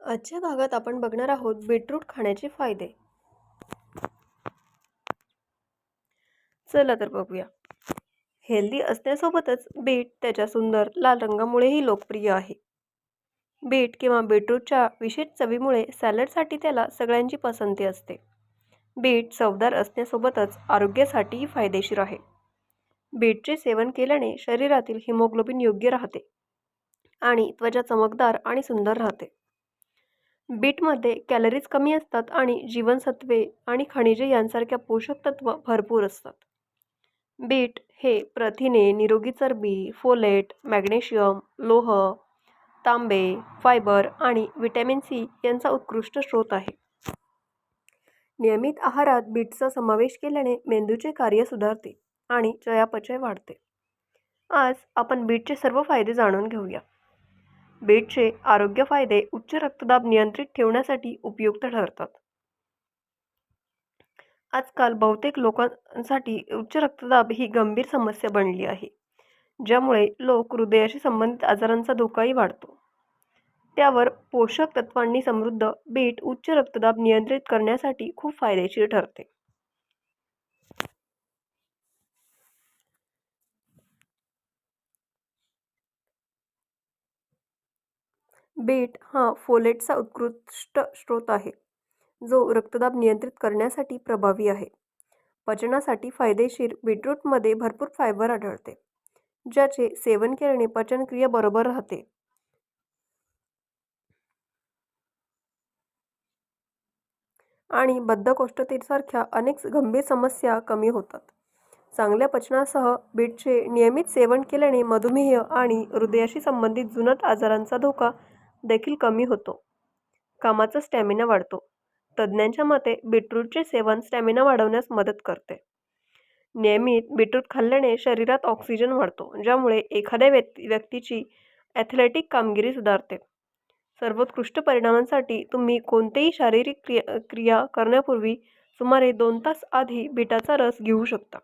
आजच्या भागात आपण बघणार आहोत बीटरूट खाण्याचे फायदे. चला तर बघूया. हेल्दी असण्यासोबतच बीट त्याच्या सुंदर लाल रंगामुळेही लोकप्रिय आहे. बीट किंवा बीटरूटच्या विशेष चवीमुळे सॅलडसाठी त्याला सगळ्यांची पसंती असते. बीट चवदार असण्यासोबतच आरोग्यासाठीही फायदेशीर आहे. बीटचे सेवन केल्याने शरीरातील हिमोग्लोबिन योग्य राहते आणि त्वचा चमकदार आणि सुंदर राहते. बीटमध्ये कॅलरीज कमी असतात आणि जीवनसत्वे आणि खनिजे यांसारख्या पोषक तत्व भरपूर असतात. बीट हे प्रथिने निरोगी चरबी फोलेट मॅग्नेशियम लोह तांबे फायबर आणि व्हिटॅमिन सी यांचा उत्कृष्ट स्रोत आहे. नियमित आहारात बीटचा समावेश केल्याने मेंदूचे कार्य सुधारते आणि चयापचय वाढते. आज आपण बीटचे सर्व फायदे जाणून घेऊया. बीटचे आरोग्य फायदे उच्च रक्तदाब नियंत्रित ठेवण्यासाठी उपयुक्त ठरतात. आजकाल बहुतेक लोकांसाठी उच्च रक्तदाब ही गंभीर समस्या बनली आहे ज्यामुळे लोक हृदयाशी संबंधित आजारांचा धोकाही वाढतो. त्यावर पोषक तत्वांनी समृद्ध बीट उच्च रक्तदाब नियंत्रित करण्यासाठी खूप फायदेशीर ठरते. बीट हा फोलेटचा उत्कृष्ट स्रोत आहे जो रक्तदाब नियंत्रित करण्यासाठी प्रभावी आहे. पचनासाठी फायदेशीर बीटरूटमध्ये भरपूर फायबर आढळते ज्याचे सेवन केल्याने पचनक्रिया बरोबर राहते. आणि बद्धकोष्ठतेसारख्या अनेक गंभीर समस्या कमी होतात. चांगल्या पचनासह बीटचे नियमित सेवन केल्याने मधुमेह आणि हृदयाशी संबंधित जुनट आजारांचा धोका देखील कमी होतो. कामाचा स्टॅमिना वाढतो. तज्ज्ञांच्या मते बीटरूटचे सेवन स्टॅमिना वाढवण्यास मदत करते. नियमित बीटरूट खाल्ल्याने शरीरात ऑक्सिजन वाढतो ज्यामुळे एखाद्या व्यक्ती व्यक्तीची ॲथलेटिक कामगिरी सुधारते. सर्वोत्कृष्ट परिणामांसाठी तुम्ही कोणतेही शारीरिक क्रिया क्रिया करण्यापूर्वी सुमारे दोन तास आधी बीटाचा रस घेऊ शकता.